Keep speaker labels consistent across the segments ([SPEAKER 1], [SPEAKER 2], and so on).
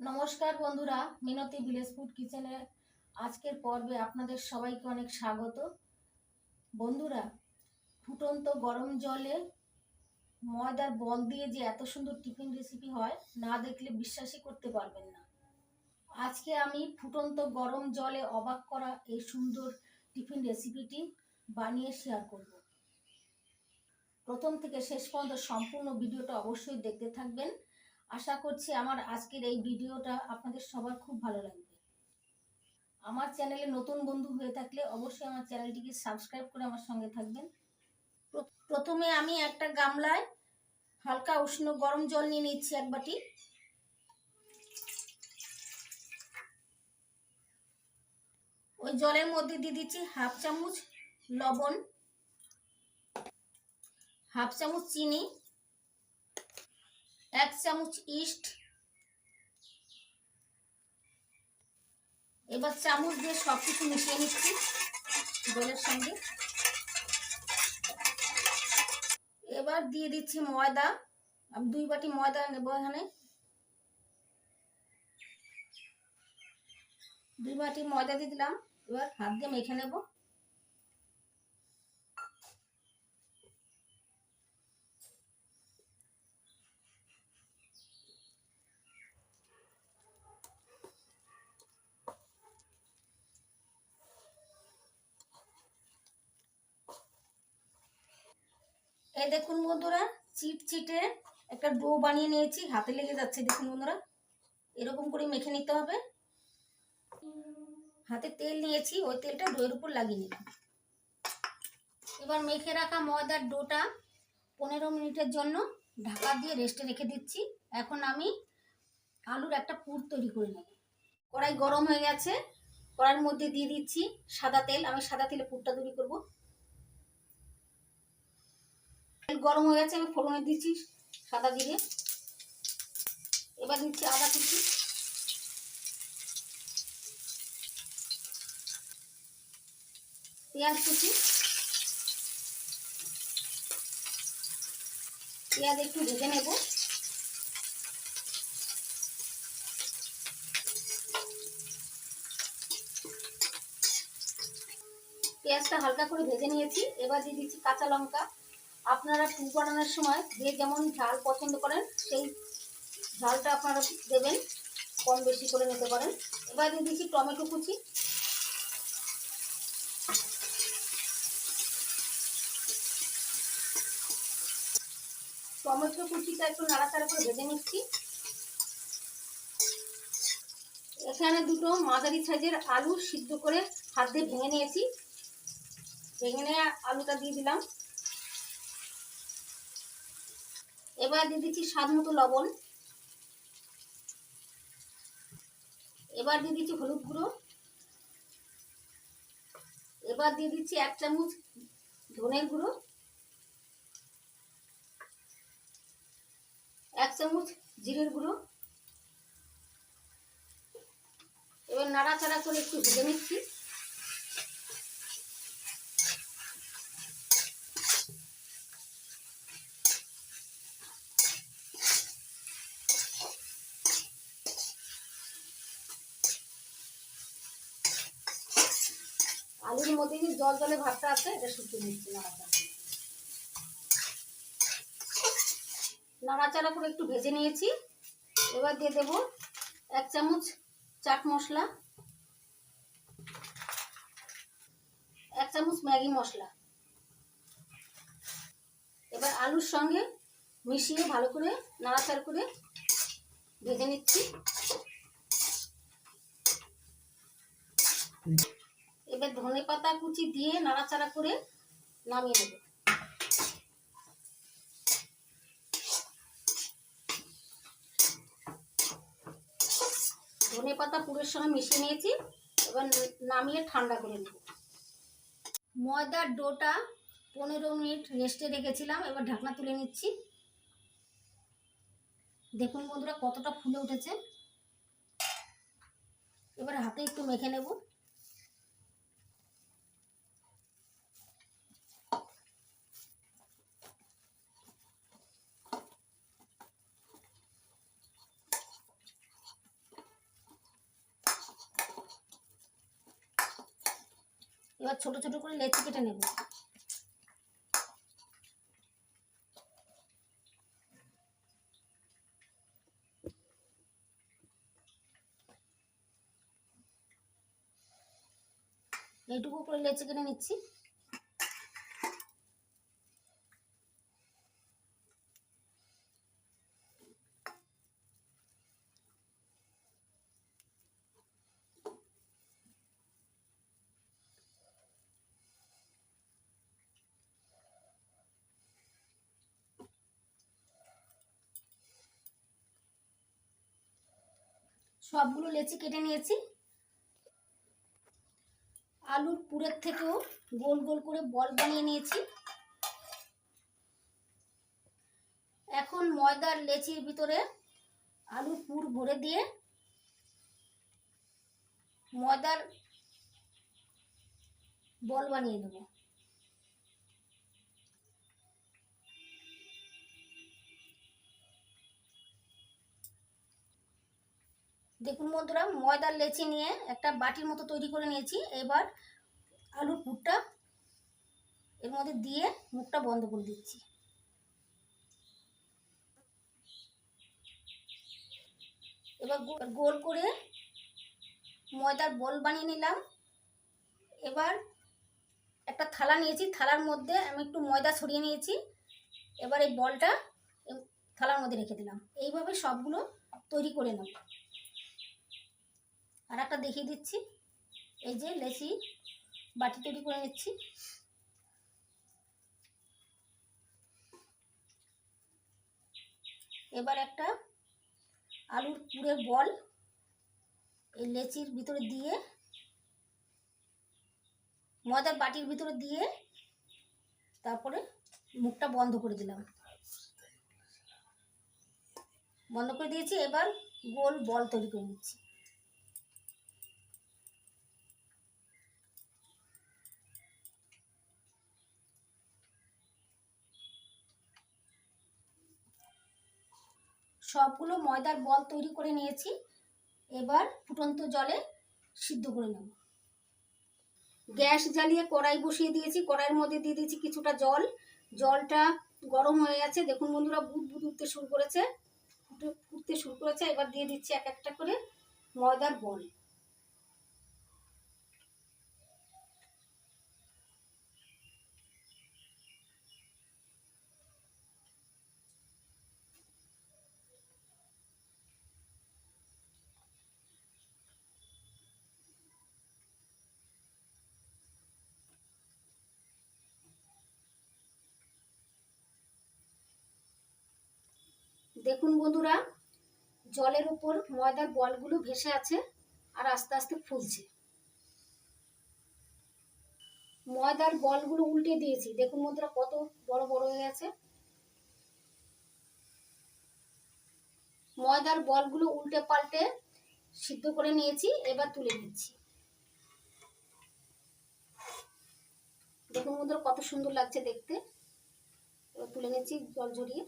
[SPEAKER 1] নমস্কার বন্ধুরা, মিনতি village food কিচেনের আজকের পর্বে আপনাদের সবাইকে অনেক স্বাগত। বন্ধুরা, ফুটন্ত গরম জলে ময়দার বল দিয়ে যে এত সুন্দর টিফিন রেসিপি হয়, না দেখলে বিশ্বাসই করতে পারবেন না। আজকে আমি ফুটন্ত গরম জলে অবাক করা এই সুন্দর টিফিন রেসিপিটি বানিয়ে শেয়ার করব। প্রথম থেকে শেষ পর্যন্ত সম্পূর্ণ ভিডিওটা অবশ্যই দেখতে থাকবেন। আশা করছি আমার আজকের এই ভিডিওটা আপনাদের সবার খুব ভালো লাগবে। আমার চ্যানেলে নতুন বন্ধু হয়ে থাকলে অবশ্যই আমার চ্যানেলটিকে সাবস্ক্রাইব করে আমার সঙ্গে থাকবেন। প্রথমে আমি একটা গামলায় হালকা উষ্ণ গরম জল নিয়ে নিচ্ছি এক বাটি। ওই জলের মধ্যে দিয়ে দিচ্ছি হাফ চামচ লবণ, হাফ চামচ চিনি এক চামচ ইস্ট। এবার চামচ দিয়ে সব কিছু মিশিয়ে নিচ্ছি জলের সঙ্গে। এবার দিয়ে দিচ্ছি ময়দা। আমি দুই বাটি ময়দা নেব এখানে। দুই বাটি ময়দা দিয়ে দিলাম। এবার হাত দিয়ে মেখে নেব। এই দেখুন বন্ধুরা চিট চিটে একটা ডো বানিয়ে নিয়েছি, হাতে লেগে যাচ্ছে, দেখুন বন্ধুরা। এরকম করে মেখে নিতে হবে। হাতে তেল নিয়েছি, ওই তেলটা ডোয়ের উপর লাগিয়ে নিলাম। এবার মেখে রাখা ময়দার ডোটা পনেরো মিনিটের জন্য ঢাকা দিয়ে রেস্টে রেখে দিচ্ছি। এখন আমি আলুর একটা পুর তৈরি করে নেব। কড়াই গরম হয়ে গেছে, কড়াইয়ের মধ্যে দিয়ে দিচ্ছি সাদা তেল। আমি সাদা তেলে পুরটা তৈরি করব। গরম হয়ে গেছে আমি ফোড়নে দিচ্ছি সাদা জিরে। এবার দিচ্ছি আদা কুচি। পেঁয়াজ কুচি। পেঁয়াজ একটু ভেজে নেব। পেঁয়াজটা হালকা করে ভেজে নিয়েছি। এবার দিয়ে দিচ্ছি কাঁচা লঙ্কা। আপনারা পুর বানানোর সময় যে যেমন ঝাল পছন্দ করেন, সেই ঝালটা আপনারা দেবেন, কম বেশি করে নিতে পারেন। এবার দিয়ে দিচ্ছি টমেটো কুচি। টমেটো কুচিটা একটু নাড়াচাড়া করে ভেজে নিচ্ছি। এখানে দুটো মাঝারি সাইজের আলু সিদ্ধ করে হাত দিয়ে ভেঙে নিয়েছি। ভেঙে নিয়ে আলুটা দিয়ে দিলাম। এবার দিয়ে দিচ্ছি স্বাদ মতো লবণ। এবার দিয়ে দিচ্ছি হলুদ গুঁড়ো। এবার দিয়ে দিচ্ছি এক চামচ ধনের গুঁড়ো। এক চামচ জিরের গুঁড়ো। এবার নাড়াচাড়া করে একটু ভেজে নিচ্ছি। আলুর মধ্যে যে জল জলে ভাতটা আছে, এটা শুকিয়ে নিচ্ছি নাড়াচাড়া। নাড়াচাড়া করে একটু ভেজে নিয়েছি। এবার দিয়ে দেব এক চামচ চাট মশলা, এক চামচ ম্যাগি মশলা। এবার আলুর সঙ্গে মিশিয়ে ভালো করে নাড়াচাড়া করে ভেজে নিচ্ছি। ধনে পাতা কুচি দিয়ে নাড়াচাড়া করে নামিয়ে দেবো ধনে পাতা পুরের সঙ্গে মিশিয়ে নিয়েছি, এবার নামিয়ে ঠান্ডা করে নেব। ময়দার ডোটা পনেরো মিনিট রেস্টে রেখেছিলাম, এবার ঢাকনা তুলে নিচ্ছি। দেখুন বন্ধুরা কতটা ফুলে উঠেছে। এবার হাতে একটু মেখে নেব। এবার ছোট ছোট করে লেচি কেটে নেব। এইটুকু করে লেচি কেটে নিচ্ছি। সবগুলো লেচি কেটে নিয়েছি। আলুর পুরের থেকেও গোল গোল করে বল বানিয়ে নিয়েছি। এখন ময়দার লেচির ভিতরে আলুর পুর ভরে দিয়ে ময়দার বল বানিয়ে দেব। দেখুন বন্ধুরা, ময়দার লেচি নিয়ে একটা বাটির মতো তৈরি করে নিয়েছি। এবার আলুর পুরটা এর মধ্যে দিয়ে মুখটা বন্ধ করে দিচ্ছি। এবার গোল করে ময়দার বল বানিয়ে নিলাম। এবার একটা থালা নিয়েছি। থালার মধ্যে আমি একটু ময়দা ছড়িয়ে নিয়েছি। এবার এই বলটা থালার মধ্যে রেখে দিলাম। এইভাবে সবগুলো তৈরি করে নেব আর একটা দেখিয়ে দিচ্ছি। এই যে লেচি বাটি তৈরি করে নিচ্ছি। এবার একটা আলুর পুরের বল এই লেচির ভিতরে দিয়ে, ময়দার বাটির ভিতরে দিয়ে তারপরে মুখটা বন্ধ করে দিলাম। বন্ধ করে দিয়েছি, এবার গোল বল তৈরি করে নিচ্ছি। সবগুলো ময়দার বল তৈরি করে নিয়েছি। এবার ফুটন্ত জলে সিদ্ধ করে নেব। গ্যাস জ্বালিয়ে কড়াই বসিয়ে দিয়েছি। কড়াইয়ের মধ্যে দিয়ে দিয়েছি কিছুটা জল। জলটা গরম হয়ে গেছে। দেখুন বন্ধুরা, বুট বুট উঠতে শুরু করেছে। ফুটে- ফুটতে শুরু করেছে। এবার দিয়ে দিচ্ছি এক একটা করে ময়দার বল। দেখুন বন্ধুরা, জলের উপর ময়দার বলগুলো ভেসে আছে আর আস্তে আস্তে ফুলছে। ময়দার বলগুলো উল্টে দিয়েছি। দেখুন বন্ধুরা, কত বড় বড় হয়ে গেছে। ময়দার বলগুলো উল্টে পাল্টে সিদ্ধ করে নিয়েছি, এবার তুলে নিচ্ছি। দেখুন বন্ধুরা, কত সুন্দর লাগছে দেখতে। এবার তুলে নিচ্ছি জল ঝরিয়ে।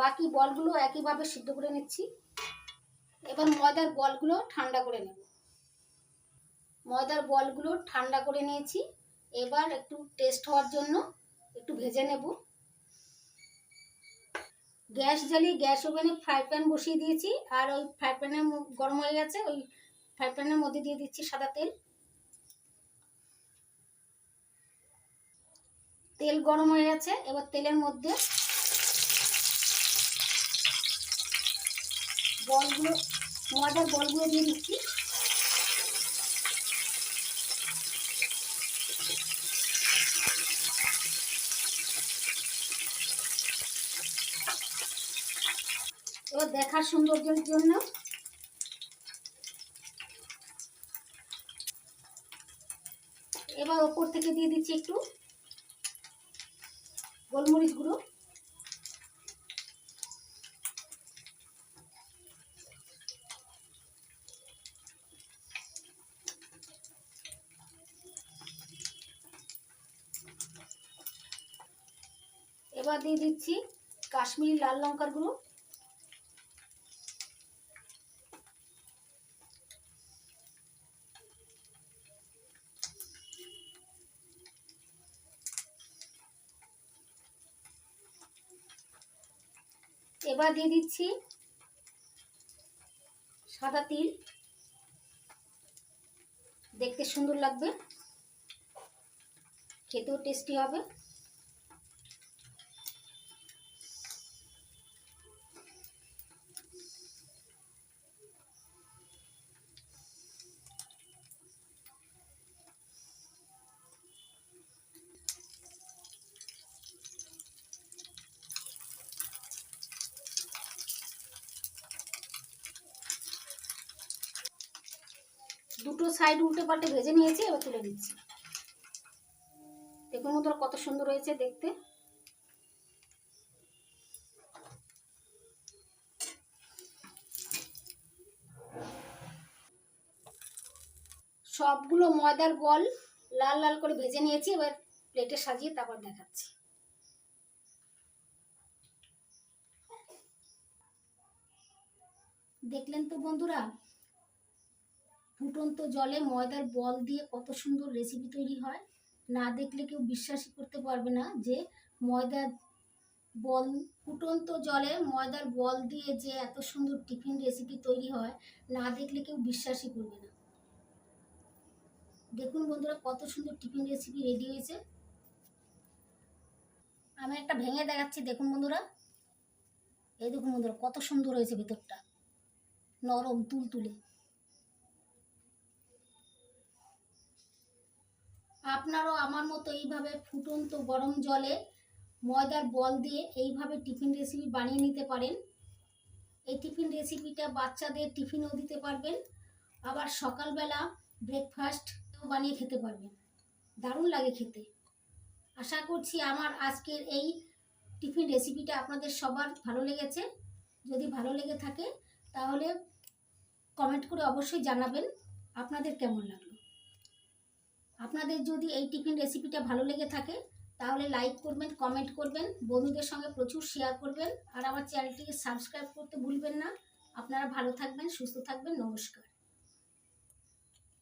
[SPEAKER 1] বাকি বলগুলো একইভাবে সিদ্ধ করে নিচ্ছি। এবার ময়দার বলগুলো ঠান্ডা করে নেব। ময়দার বলগুলো ঠান্ডা করে নিয়েছি। এবার একটু টেস্ট হওয়ার জন্য একটু ভেজে নেব। গ্যাস জ্বালিয়ে গ্যাস ওভেনে ফ্রাই প্যান বসিয়ে দিয়েছি। আর ওই ফ্রাই প্যানের গরম হয়ে গেছে, ওই ফ্রাই প্যানের মধ্যে দিয়ে দিচ্ছি সাদা তেল। তেল গরম হয়ে গেছে। এবার তেলের মধ্যে বলগুলো ময়দার বলগুলো দিয়ে দিচ্ছি। এবার দেখার সৌন্দর্যের জন্য এবার ওপর থেকে দিয়ে দিচ্ছি একটু গোলমরিচ গুঁড়ো। এবার দিয়ে দিচ্ছি, কাশ্মীরি লাল লঙ্কার গুঁড়ো। এবার দিয়ে দিচ্ছি সাদা তিল। দেখতে সুন্দর লাগবে, খেতেও টেস্টি হবে। দুটো সাইড উল্টে পাল্টে ভেজে নিয়েছি, এবার তুলে দিচ্ছি। দেখুন মতো কত সুন্দর হয়েছে দেখতে। সবগুলো ময়দার বল লাল লাল করে ভেজে নিয়েছি, এবার প্লেটে সাজিয়ে তারপর দেখাচ্ছি। দেখলেন তো বন্ধুরা ফুটন্ত জলে ময়দার বল দিয়ে কত সুন্দর রেসিপি তৈরি হয়। না দেখলে কেউ বিশ্বাসই করতে পারবে না যে ময়দার বল, ফুটন্ত জলে ময়দার বল দিয়ে যে এত সুন্দর টিফিন রেসিপি তৈরি হয়, না দেখলে কেউ বিশ্বাসই করবে না। দেখুন বন্ধুরা কত সুন্দর টিফিন রেসিপি রেডি হয়েছে। আমি একটা ভেঙে দেখাচ্ছি, দেখুন বন্ধুরা। এই দেখুন বন্ধুরা কত সুন্দর হয়েছে ভেতরটা। নরম, তুলতুলে। আপনারাও আমার মতো এইভাবে ফুটন্ত গরম জলে ময়দার বল দিয়ে এইভাবে টিফিন রেসিপি বানিয়ে নিতে পারেন। এই টিফিন রেসিপিটা বাচ্চাদের টিফিনও দিতে পারবেন, আবার সকালবেলা ব্রেকফাস্টও বানিয়ে খেতে পারবেন। দারুণ লাগে খেতে। আশা করছি আমার আজকের এই টিফিন রেসিপিটা আপনাদের সবার ভালো লেগেছে। যদি ভালো লেগে থাকে, তাহলে কমেন্ট করে অবশ্যই জানাবেন। আপনাদের কেমন লাগল? আপনাদের যদি এই টিফিন রেসিপিটা ভালো লেগে থাকে, তাহলে লাইক করবেন কমেন্ট করবেন, বন্ধুদের সঙ্গে প্রচুর শেয়ার করবেন, আর আমার চ্যানেলটিকে সাবস্ক্রাইব করতে ভুলবেন না। আপনারা ভালো থাকবেন, সুস্থ থাকবেন, নমস্কার।